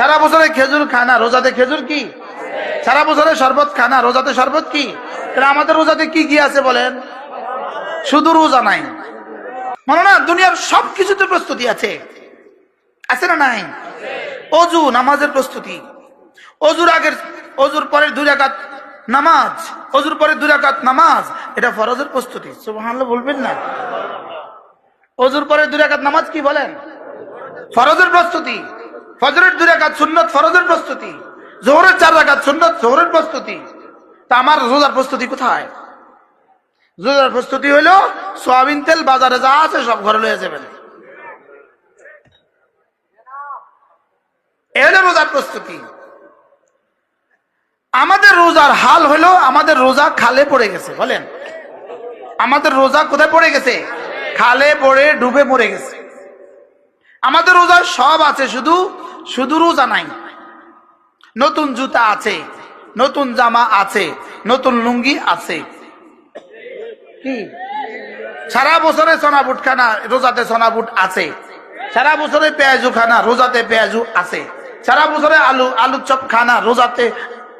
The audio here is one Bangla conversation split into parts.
সারা বছরে খেজুর খানা, রোজাতে খেজুর কি? সারা বছরে শরবত খানা, রোজাতে শরবত কি? তাহলে আমাদের রোজাতে কি কি আছে বলেন? শুধু রোজা নাই। মনে না দুনিয়ার সব কিছুতে প্রস্তুতি আছে। আছে না নাই? অজু, নামাজের প্রস্তুতি। অজুর আগের, অজুর পরের দুই রাকাত নামাজ। অজুর পরে দুই রাকাত নামাজ। এটা ফরজের প্রস্তুতি। সুবহানাল্লাহ, বলবেন না? অজুর পরে দুই রাকাত নামাজ কি বলেন? ফরজের প্রস্তুতি। ফজরের দুই রাকাত সুন্নত ফরজের প্রস্তুতি, জোহরের চার রাকাত সুন্নত জোহরের প্রস্তুতি। তা আমার রোজার প্রস্তুতি কোথায়? রোজার প্রস্তুতি হইল সোয়াবিন তেল বাজারে যা আছে সব ঘরে লয়ে যাবেন। এ রোজার প্রস্তুতি। আমাদের রোজার হাল হলো আমাদের রোজা খালে পড়ে গেছে, বলেন। আমাদের রোজা কোথায় পড়ে গেছে? খালে পড়ে, ডুবে মরে গেছে। আমাদের রোজা সব আছে শুধু শুধু রোজা নাই। নতুন জুতা আছে, নতুন জামা আছে, নতুন লুঙ্গি আছে। কি? সারা বছরে সোনা বুট খানা রোজাতে সোনা বুট আছে। সারা বছরে পেঁয়াজু খানা রোজাতে পেঁয়াজু আছে। সারা বছরে আলু আলু চপ খানা রোজাতে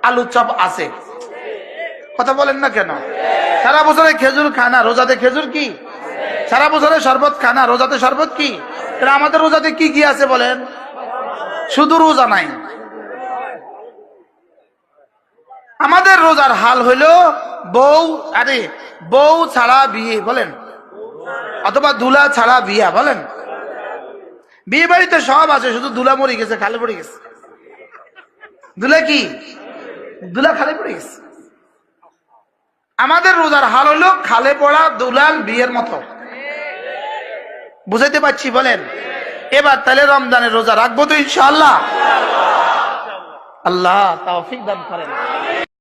আলু চপ আছে। কথা বলেন না কেন? সারা বছরে খেজুর খানা রোজাতে খেজুর কি? সারা বছরে শরবত খানা রোজাতে শরবত কি? আমাদের রোজাতে কি কি আছে বলেন? শুধু রোজা নাই। আমাদের রোজার হাল হইল বউ, আরে, বউ ছাড়া বিয়ে, বলেন? অথবা দুলা ছাড়া বিয়া, বলেন? বিয়ে বাড়িতে সব আছে, শুধু দুলা মরে গেছে, খালে পড়ে গেছে। দুলা কি? দুলা খালে পড়ে গেছে। আমাদের রোজার হাল হলো খালে পড়া, দুলাল বিয়ের মতো। বুঝাইতে পারছি, বলেন? এবার তাহলে রমজানের রোজা রাখব তো ইনশাআল্লাহ। আল্লাহ তাওফিক দান করেন।